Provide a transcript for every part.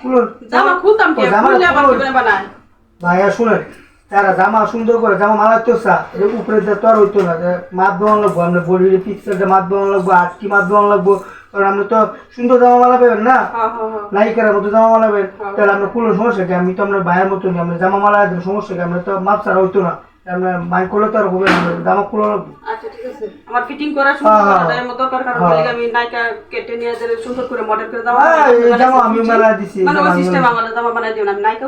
খুলুন জামা খুলতাম কি? খুললে আবার কি করে বানায় ভাইয়া শুনেন তারা জামা সুন্দর করে জামা মালা তো চা উপরে দিয়ে তো আর হইতো না যে মাত লাগবো আমরা বডির পিকচারটা মাত বানানো লাগবো আটকি মাত বানানো লাগবো কারণ আমরা তো সুন্দর জামা মালা পাবেন না? হ্যাঁ হ্যাঁ হ্যাঁ। নায়িকার মতো জামা মালা পাবেন। তাহলে আমরা কোনো সমস্যা কি? আমি তো আমরা ভাইয়ের মতো আমরা জামা মালা সমস্যা কি? আমরা তো মাপ ছাড়া হইতো না। হবে না লাগবো আচ্ছা ঠিক আছে। আমার ফিটিং করা সুন্দর হ্যাঁ, করা হ্যাঁ। দেয় দরকার কারণ হ্যাঁ। বলি আমি নাইকা কেটে নিয়ে সুন্দর করে মডেল করে জামা এই জামা আমি। মেলা দিছি, মানে ওই সিস্টেম আমার জামা বানাই দিও না আমি নাইকা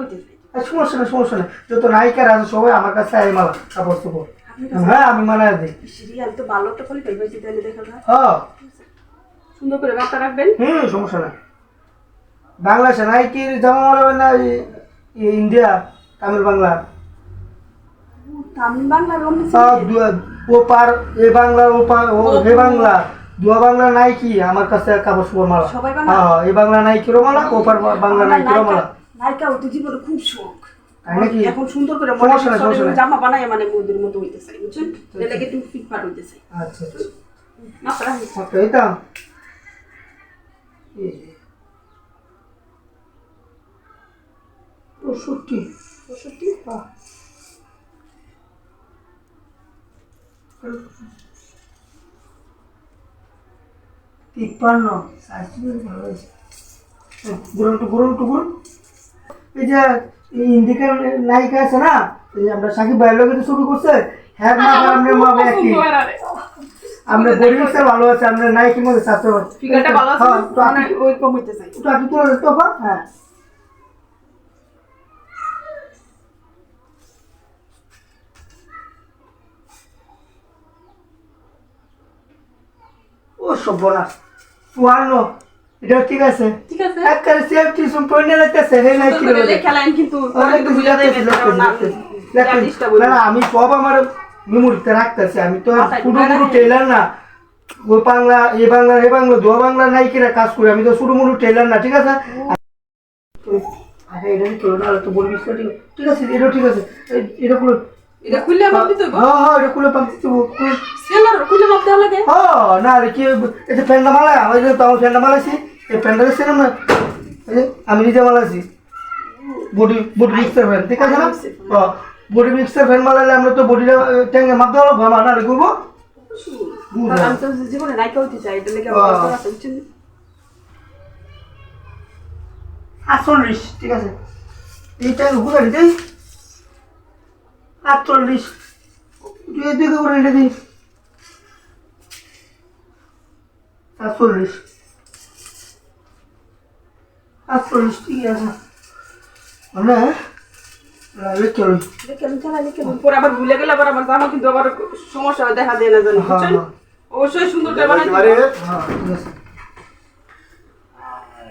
সমস্যা সমস্যা যত নায়িকার আছে সবাই আমার কাছে আই মালা কাপড় চোপড়। হ্যাঁ আমি দিই। সিরিয়াল তো ভালো একটা কোয়ালিটি হয়েছে তাহলে দেখা হ্যাঁ। সুন্দর করে মাপটা রাখবেন? হুম সমস্যা বাংলাদেশে নাইকির জামা মালাবেন না ইন্ডিয়া তামিল বাংলা। তামিল বাংলা এ বাংলা ও পার ও হে বাংলা। দুয়া বাংলা নাইকি আমার কাছে কাপড় চোপড় মালা? হ্যাঁ এই বাংলা নাইকিরও মালা ও পার বাংলা মালা নায়িকা হইতে জীবনে খুব শখ? এখন সুন্দর করে নাই, নাই। জামা মানে মোদের মতো হইতে চাই বুঝছেন তাহলে কি তুমি ফিট হইতে চাই আচ্ছা আচ্ছা। আচ্ছা এটা পঁয়ষট্টি। পঁয়ষট্টি? তিপ্পান্ন। টু টু এই যে নায়িকা আছে না এই আমরা সাকিব ভাইয়ের লোকের ছবি করছে হ্যাঁ মা আর আমরা মা একই। আমরা বডি মিক্সার ভালো আছে আমরা নায়িকার মধ্যে ছাত্র। ফিগারটা ভালো আছে হ্যাঁ, তো আপনি- ওই কম হইতে চাই আগে তোলা তো হ্যাঁ। ও সব্বনাশ চুয়ান্ন এটা ঠিক আছে? ঠিক আছে। একবারে সেফটি সম্পূর্ণ লাগতেছে নাই কি করে কিন্তু পরে বুঝা যাবে না না আমি সব আমার মেমোরিতে রাখতেছি আমি তো মুড়ু রাখি। টেলার না। ও বাংলা এ বাংলা এ বাংলা দোয়া বাংলা নায়িকেরা কাজ করি আমি তো শুধু মুড়ু টেলার না ঠিক আছে? আরে এটা কি করো না তো বলবি ঠিক আছে ঠিক আছে এটা ঠিক আছে। এটা খুলে এটা খুললে মাপ দিতে হবে হ্যাঁ হ্যাঁ এটা খুলে পাচ্ছি তো খুলে। সেলার খুললে মাপ দেওয়া লাগে হ্যাঁ না রে কি যে ফ্যানটা মালা ওই যে তো আমার ফ্যানটা মালাছি এই ফ্যানটা দেখছিলাম না। আমি নিজে মালাছি বডি বডি মিক্সার ফ্যান ঠিক আছে না? হ্যাঁ বডি মিক্সার ফ্যান মালালে আমরা তো বডিটা ট্যাঙ্গে মাপ দেওয়া লাগবো না রে করব আমি তো জীবনে চাই এটা লেগে। আমার আটচল্লিশ ঠিক আছে। এই ট্যাঙ্গে ঘুরে দিই আটচল্লিশ। তুই করে এটা দিই সাতচল্লিশ। আটচল্লিশ ঠিক আছে। মানে সমস্যা দেখা যায় না জানি হ্যাঁ, হ্যাঁ। অবশ্যই সুন্দর করে হ্যাঁ ঠিক আছে।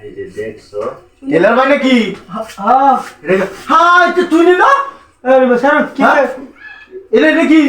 এই যে দেখছ? টেলার হ্যাঁ হ্যাঁ তুই নি? আরে বাসার কি হ্যাঁ? এটা নাকি